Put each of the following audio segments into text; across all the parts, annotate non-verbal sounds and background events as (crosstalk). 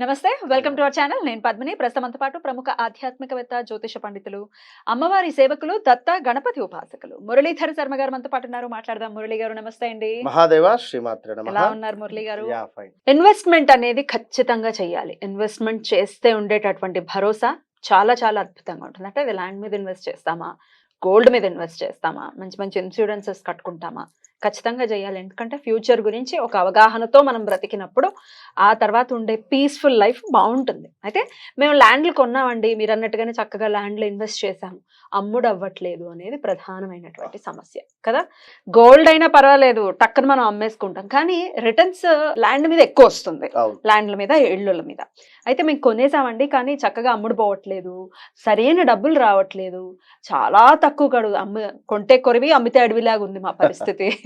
నమస్తే welcome to our channel. నేను పద్మిని. ప్రస్తుతంతో పాటు ప్రముఖ ఆధ్యాత్మికవేత్త జ్యోతిష పండితులు అమ్మవారి సేవకులు దత్త గణపతి ఉపాసకులు మురళీధర శర్మ గారు మనతో పాటు ఉన్నారు. మాట్లాడదాం. మురళి గారు నమస్తే అండి. మహాదేవ ఎలా ఉన్నారు మురళి గారు? ఇన్వెస్ట్మెంట్ అనేది ఖచ్చితంగా చేయాలి. ఇన్వెస్ట్మెంట్ చేస్తే ఉండేటటువంటి భరోసా చాలా చాలా అద్భుతంగా ఉంటుంది. అంటే ల్యాండ్ మీద ఇన్వెస్ట్ చేస్తామా? గోల్డ్ మీద ఇన్వెస్ట్ చేస్తామా? మంచి మంచి ఇన్సూరెన్సెస్ కట్టుకుంటామా? ఖచ్చితంగా చేయాలి. ఎందుకంటే ఫ్యూచర్ గురించి ఒక అవగాహనతో మనం బ్రతికినప్పుడు ఆ తర్వాత ఉండే పీస్ఫుల్ లైఫ్ బాగుంటుంది. అయితే మేము ల్యాండ్లు కొన్నామండి. మీరు అన్నట్టుగానే చక్కగా ల్యాండ్లో ఇన్వెస్ట్ చేసాము అమ్ముడు అవ్వట్లేదు అనేది ప్రధానమైనటువంటి సమస్య. కదా? గోల్డ్ అయినా పర్వాలేదు. టక్కన మనం అమ్మేసుకుంటాం. కానీ రిటర్న్స్ ల్యాండ్ మీద ఎక్కువ వస్తుంది. ల్యాండ్ల మీద ఇళ్ళ మీద. అయితే మేము కొనేసామండి. కానీ చక్కగా అమ్ముడు పోవట్లేదు సరైన డబ్బులు రావట్లేదు. చాలా తక్కువ గడు అమ్మ కొంటే కొరివి అమ్మితే అడవిలాగా ఉంది మా పరిస్థితి. (laughs)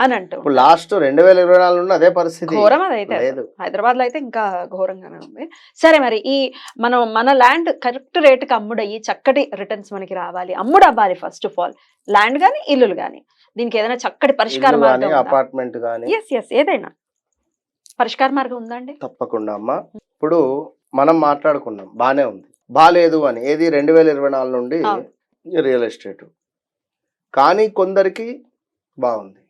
అని అంటూ ఇప్పుడు లాస్ట్ రెండు వేల ఇరవై నాలుగు నుండి అదే పరిస్థితి. ఘోరం అదైతే హైదరాబాద్లో అయితే ఇంకా ఘోరంగానే ఉంది. సరే మరి ఈ మనం మన ల్యాండ్ కరెక్ట్ రేటుకి అమ్ముడయ్యి చక్కటి రిటర్న్స్ మనకి రావాలి. అమ్ముడు అవ్వాలి ఫస్ట్ ఆఫ్ ఆల్ ల్యాండ్ గానీ ఇల్లులు గానీ. దీనికి ఏదైనా చక్కటి పరిష్కార మార్గం అపార్ట్మెంట్ గానీ. ఎస్ ఎస్ ఏదైనా. పరిష్కార మార్గం ఉందండి తప్పకుండా అమ్మా. ఇప్పుడు మనం మాట్లాడుకున్నాం. బానే ఉంది. బాలేదు అని. ఏది రెండు వేల ఇరవై నాలుగు నుండి. Real estate. కానీ కొందరికి బాగుంది.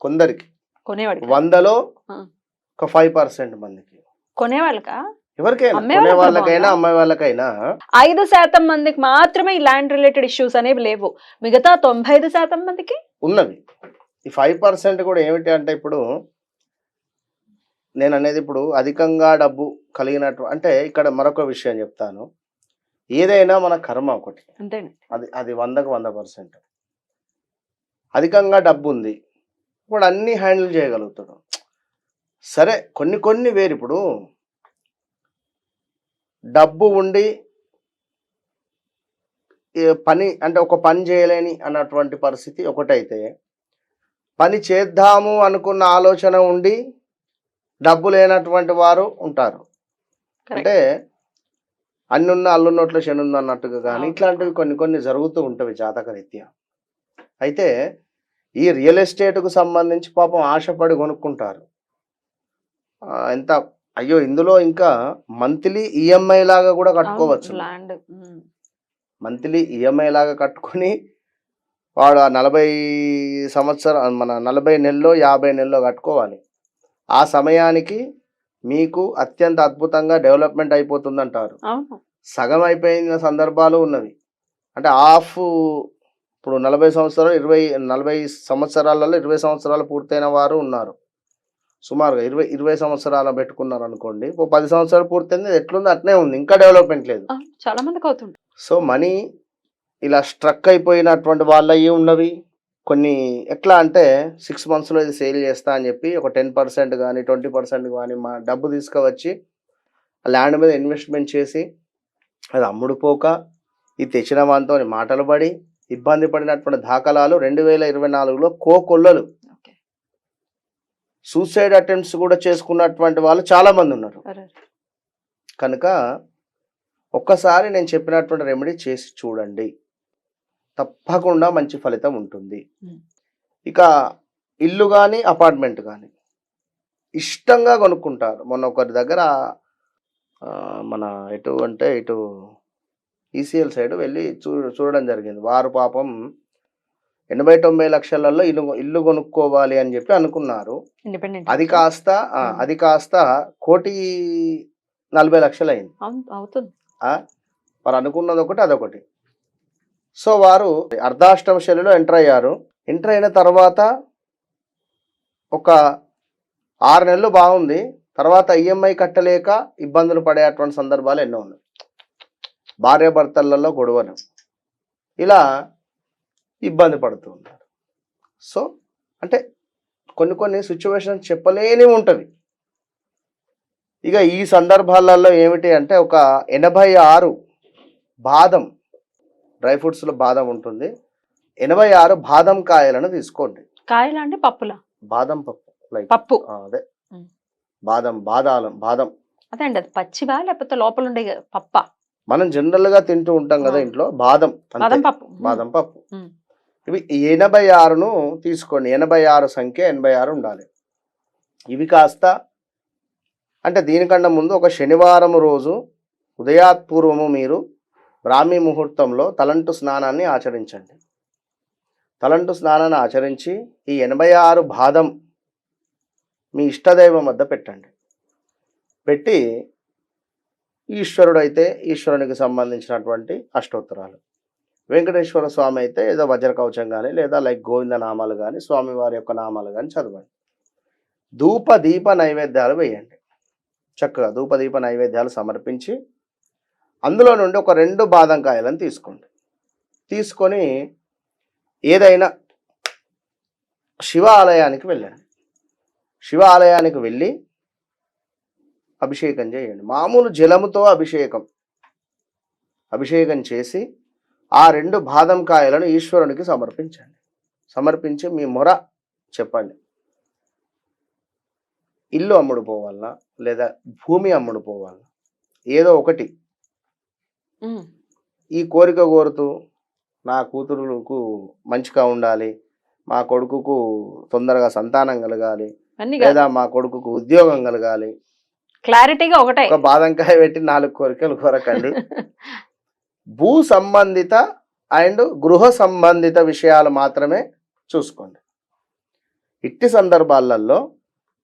కొందరికి కొనేవాడికి? వందలో. ఒక ఫైవ్ పర్సెంట్ మందికి. కొనేవాళ్ళకా? ఎవరికైనా కొనే వాళ్ళకైనా? అమ్మాయి వాళ్ళకైనా. ఐదు శాతం మందికి మాత్రమే ఈ ల్యాండ్ రిలేటెడ్ ఇష్యూస్ అనేవి లేవు. మిగతా తొంభై ఐదు శాతం మందికి? ఉన్నవి. ఈ ఫైవ్ పర్సెంట్ కూడా ఏమిటి అంటే ఇప్పుడు నేను అనేది ఇప్పుడు అధికంగా డబ్బు కలిగినట్టు అంటే ఇక్కడ మరొక విషయం చెప్తాను. ఏదైనా మన కర్మ ఒకటి. అది అది వందకు వంద పర్సెంట్. అధికంగా డబ్బు ఉంది ఇప్పుడు అన్ని హ్యాండిల్ చేయగలుగుతాడు. సరే కొన్ని కొన్ని వేరు ఇప్పుడు. డబ్బు ఉండి పని అంటే ఒక పని చేయలేని అన్నటువంటి పరిస్థితి ఒకటైతే పని చేద్దాము అనుకున్న ఆలోచన ఉండి డబ్బు లేనటువంటి వారు ఉంటారు. అంటే అన్నున్న అల్లున్నట్లు శనుంది అన్నట్టుగా కానీ. ఇట్లాంటివి కొన్ని కొన్ని జరుగుతూ ఉంటవి జాతక రీత్యా అయితే ఈ రియల్ ఎస్టేట్కు సంబంధించి పాపం ఆశపడి కొనుక్కుంటారు. ఎంత అయ్యో ఇందులో ఇంకా మంత్లీ ఈఎంఐ లాగా కూడా కట్టుకోవచ్చు. మంత్లీ ఈఎంఐ లాగా కట్టుకొని వాడు ఆ నలభై సంవత్సరం మన నలభై నెలలో యాభై నెలలో కట్టుకోవాలి. ఆ సమయానికి మీకు అత్యంత అద్భుతంగా డెవలప్మెంట్ అయిపోతుంది అంటారు అవును. సగం అయిపోయిన సందర్భాలు ఉన్నవి. అంటే హాఫ్ ఇప్పుడు నలభై సంవత్సరాలు ఇరవై నలభై సంవత్సరాలలో ఇరవై సంవత్సరాలు పూర్తయిన వారు ఉన్నారు. సుమారుగా ఇరవై ఇరవై సంవత్సరాలు పెట్టుకున్నారు అనుకోండి ఒక పది సంవత్సరాలు పూర్తయింది ఎట్లుంది అట్నే ఉంది ఇంకా డెవలప్మెంట్ లేదు. చాలా మందికి అవుతుంది సో మనీ ఇలా స్ట్రక్ అయిపోయినటువంటి వాళ్ళవి ఉన్నవి. కొన్ని ఎట్లా అంటే సిక్స్ మంత్స్లో ఇది సేల్ చేస్తా అని చెప్పి ఒక టెన్ పర్సెంట్ కానీ ట్వంటీ పర్సెంట్ కానీ మా డబ్బు తీసుకువచ్చి ల్యాండ్ మీద ఇన్వెస్ట్మెంట్ చేసి అది అమ్ముడు పోక ఇది తెచ్చిన వాంతో మాటలు పడి ఇబ్బంది పడినటువంటి దాఖలాలు రెండు వేల ఇరవై నాలుగులో కోకొల్లలు. సూసైడ్ అటెంప్ట్స్ కూడా చేసుకున్నటువంటి వాళ్ళు చాలా మంది ఉన్నారు కనుక ఒక్కసారి నేను చెప్పినటువంటి రెమెడీ చేసి చూడండి. తప్పకుండా మంచి ఫలితం ఉంటుంది. ఇక ఇల్లు కానీ అపార్ట్మెంట్ కానీ ఇష్టంగా కొనుక్కుంటారు. మొన్న ఒకరి దగ్గర మన ఎటు అంటే ఇటు ఈసీఎల్ సైడ్ వెళ్ళి చూ చూడడం జరిగింది. వారు పాపం ఎనభై తొంభై లక్షలలో ఇల్లు ఇల్లు కొనుక్కోవాలి అని చెప్పి అనుకున్నారు. ఇండిపెండెంట్ అది కాస్త Hmm. అది కాస్త కోటి నలభై లక్షలు అయింది వారు అనుకున్నది ఒకటి అదొకటి. సో వారు అర్ధాష్టమ శైలిలో ఎంటర్ అయ్యారు. ఎంటర్ అయిన తర్వాత ఒక ఆరు నెలలు బాగుంది. తర్వాత ఈఎంఐ కట్టలేక ఇబ్బందులు పడేటువంటి సందర్భాలు ఎన్నో ఉన్నాయి. భార్యాభర్తలలో గొడవలు ఇలా ఇబ్బంది పడుతూ ఉంటారు. సో అంటే కొన్ని కొన్ని సిచ్యువేషన్స్ చెప్పలేని ఉంటవి ఇక ఈ సందర్భాలలో ఏమిటి అంటే ఒక ఎనభై ఆరు బాదం డ్రై ఫ్రూట్స్లో బాదం ఉంటుంది. ఎనభై ఆరు బాదం కాయలను తీసుకోండి. కాయలా అంటే పప్పులా? బాదం పప్పు లైక్ పప్పు. అదే. బాదం బాదాలం బాదం. అదే అండి అది పచ్చివా లేకపోతే లోపల ఉండే పప్ప? మనం జనరల్గా తింటూ ఉంటాం కదా. ఇంట్లో బాదం. బాదం పప్పు. బాదం పప్పు. ఇవి ఎనభై ఆరును తీసుకోండి. ఎనభై ఆరు సంఖ్య ఎనభై ఆరు ఉండాలి. ఇవి కాస్త అంటే దీనికన్నా ముందు ఒక శనివారం రోజు ఉదయాత్పూర్వము మీరు బ్రాహ్మీ ముహూర్తంలో తలంటు స్నానాన్ని ఆచరించండి. తలంటు స్నానాన్ని ఆచరించి ఈ ఎనభై ఆరు బాదం మీ ఇష్టదైవం వద్ద పెట్టండి. పెట్టి ఈశ్వరుడు అయితే ఈశ్వరునికి సంబంధించినటువంటి అష్టోత్తరాలు. వెంకటేశ్వర స్వామి అయితే ఏదో వజ్ర కవచం కానీ లేదా లైక్ గోవింద నామాలు కానీ స్వామివారి యొక్క నామాలు కానీ చదవండి. ధూప దీప నైవేద్యాలు వేయండి. చక్కగా ధూప దీప నైవేద్యాలు సమర్పించి అందులో నుండి ఒక రెండు బాదం కాయలను తీసుకోండి. తీసుకొని ఏదైనా శివ ఆలయానికి వెళ్ళండి. శివ ఆలయానికి వెళ్ళి అభిషేకం చేయండి. మామూలు జలముతో అభిషేకం. అభిషేకం చేసి ఆ రెండు బాదం కాయలను ఈశ్వరునికి సమర్పించండి. సమర్పించి మీ మొర చెప్పండి. ఇల్లు అమ్ముడు పోవాలనా? లేదా భూమి అమ్ముడు పోవాలనా? ఏదో ఒకటి. ఈ కోరిక కోరుతూ నా కూతురుకు మంచిగా ఉండాలి. మా కొడుకుకు తొందరగా సంతానం కలగాలి. లేదా మా కొడుకుకు ఉద్యోగం కలగాలి. క్లారిటీగా ఒకటే. ఒక బాదంకాయ పెట్టి నాలుగు కోరికలు కోరకండి. భూ సంబంధిత అండ్ గృహ సంబంధిత విషయాలు మాత్రమే చూసుకోండి. ఇట్టి సందర్భాలలో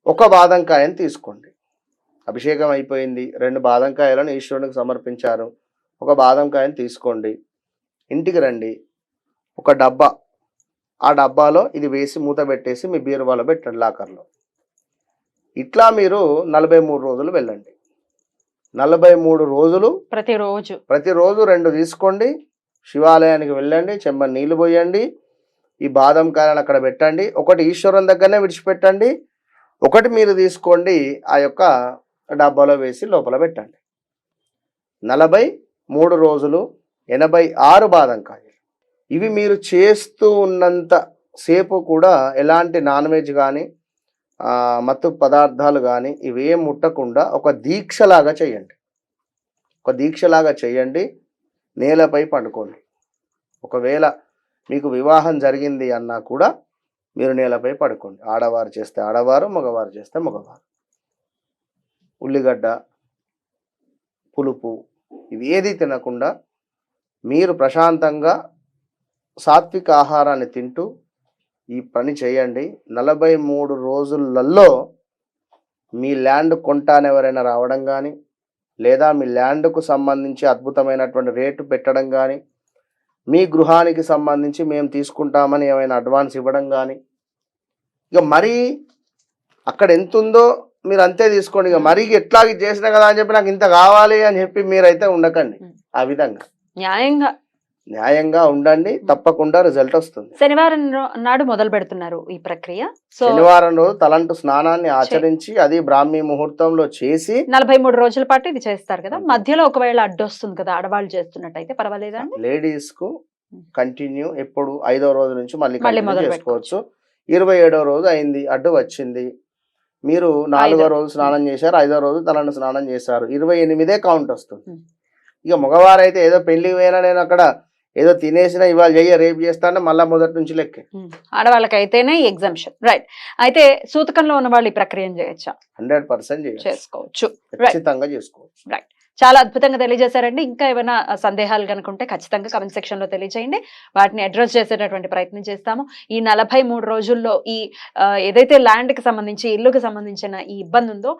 ఒక బాదంకాయని తీసుకోండి. అభిషేకం అయిపోయింది. రెండు బాదంకాయలను ఈశ్వరునికి సమర్పించారు. ఒక బాదంకాయని తీసుకోండి. ఇంటికి రండి. ఒక డబ్బా. ఆ డబ్బాలో ఇది వేసి మూత పెట్టేసి మీ బీరువాలో పెట్టండి లాకర్లో. ఇట్లా మీరు నలభై మూడు రోజులు వెళ్ళండి. నలభై మూడు రోజులు ప్రతిరోజు. ప్రతిరోజు రెండు తీసుకోండి. శివాలయానికి వెళ్ళండి చెంబ నీళ్ళు పోయండి ఈ బాదం కాయలను అక్కడ పెట్టండి. ఒకటి ఈశ్వరం దగ్గరనే విడిచిపెట్టండి. ఒకటి మీరు తీసుకోండి ఆ యొక్క డబ్బాలో వేసి లోపల పెట్టండి. నలభై మూడు రోజులు ఎనభై ఆరు బాదం కాయలు. ఇవి మీరు చేస్తూ ఉన్నంత సేపు కూడా ఎలాంటి నాన్ వెజ్ కానీ మత్తు పదార్థాలు కానీ ఇవేం ముట్టకుండా ఒక దీక్షలాగా చేయండి. ఒక దీక్షలాగా చేయండి. నేలపై పండుకోండి. ఒకవేళ మీకు వివాహం జరిగింది అన్నా కూడా మీరు నేలపై పడుకోండి. ఆడవారు చేస్తే ఆడవారు మగవారు చేస్తే మగవారు. ఉల్లిగడ్డ పులుపు ఇవి ఏది తినకుండా మీరు ప్రశాంతంగా సాత్విక ఆహారాన్ని తింటూ ఈ పని చేయండి. నలభై మూడు రోజులలో మీ ల్యాండ్ కొంటాను ఎవరైనా రావడం కానీ లేదా మీ ల్యాండ్కు సంబంధించి అద్భుతమైనటువంటి రేటు పెట్టడం కానీ మీ గృహానికి సంబంధించి మేము తీసుకుంటామని ఏమైనా అడ్వాన్స్ ఇవ్వడం కానీ ఇక మరీ అక్కడ ఎంత ఉందో మీరు అంతే తీసుకోండి. ఇక మరీ ఎట్లా చేసినా కదా అని చెప్పి నాకు ఇంత కావాలి అని చెప్పి మీరైతే ఉండకండి. ఆ విధంగా. న్యాయంగా న్యాయంగా ఉండండి తప్పకుండా రిజల్ట్ వస్తుంది. శనివారం నాడు మొదలు పెడుతున్నారు ఈ ప్రక్రియ. శనివారం రోజు తలంటు స్నానాన్ని ఆచరించి అది బ్రాహ్మీ ముహూర్తంలో చేసి నలభై మూడు రోజుల పాటు ఇది చేస్తారు కదా. మధ్యలో ఒకవేళ అడ్డు వస్తుంది కదా ఆడవాళ్ళు చేస్తున్నట్టయితే పర్వాలేదా లేడీస్కు కంటిన్యూ ఎప్పుడు ఐదో రోజు నుంచి మళ్ళీ చేసుకోవచ్చు. ఇరవై ఏడో రోజు అయింది అడ్డు వచ్చింది. మీరు నాలుగో. రోజు స్నానం చేశారు ఐదో రోజు తలను స్నానం చేశారు. ఇరవై ఎనిమిదే కౌంట్ వస్తుంది. ఇక మగవారైతే ఏదో పెళ్ళికి పోయినా నేను అక్కడ ఏదో తినేసినా ఇవాళ చెయ్య రేపు చేస్తానే మళ్ళా మొదటి నుంచి లెక్కే. ఆడవాళ్ళకైతేనే ఎగ్జామ్షన్ రైట్ అయితే సూతకంలో ఉన్న వాళ్ళు ఈ ప్రక్రియను చేయొచ్చా? హండ్రెడ్ పర్సెంట్ చేసుకోవచ్చు. ఖచ్చితంగా చేసుకోవచ్చు. చాలా అద్భుతంగా తెలియజేశారండి. ఇంకా ఏమైనా సందేహాలు కనుక ఉంటే ఖచ్చితంగా కమెంట్ సెక్షన్లో తెలియజేయండి వాటిని అడ్రస్ చేసేటటువంటి ప్రయత్నం చేస్తాము. ఈ నలభై మూడు రోజుల్లో ఈ ఏదైతే ల్యాండ్కి సంబంధించి ఇల్లుకి సంబంధించిన ఈ ఇబ్బంది ఉందో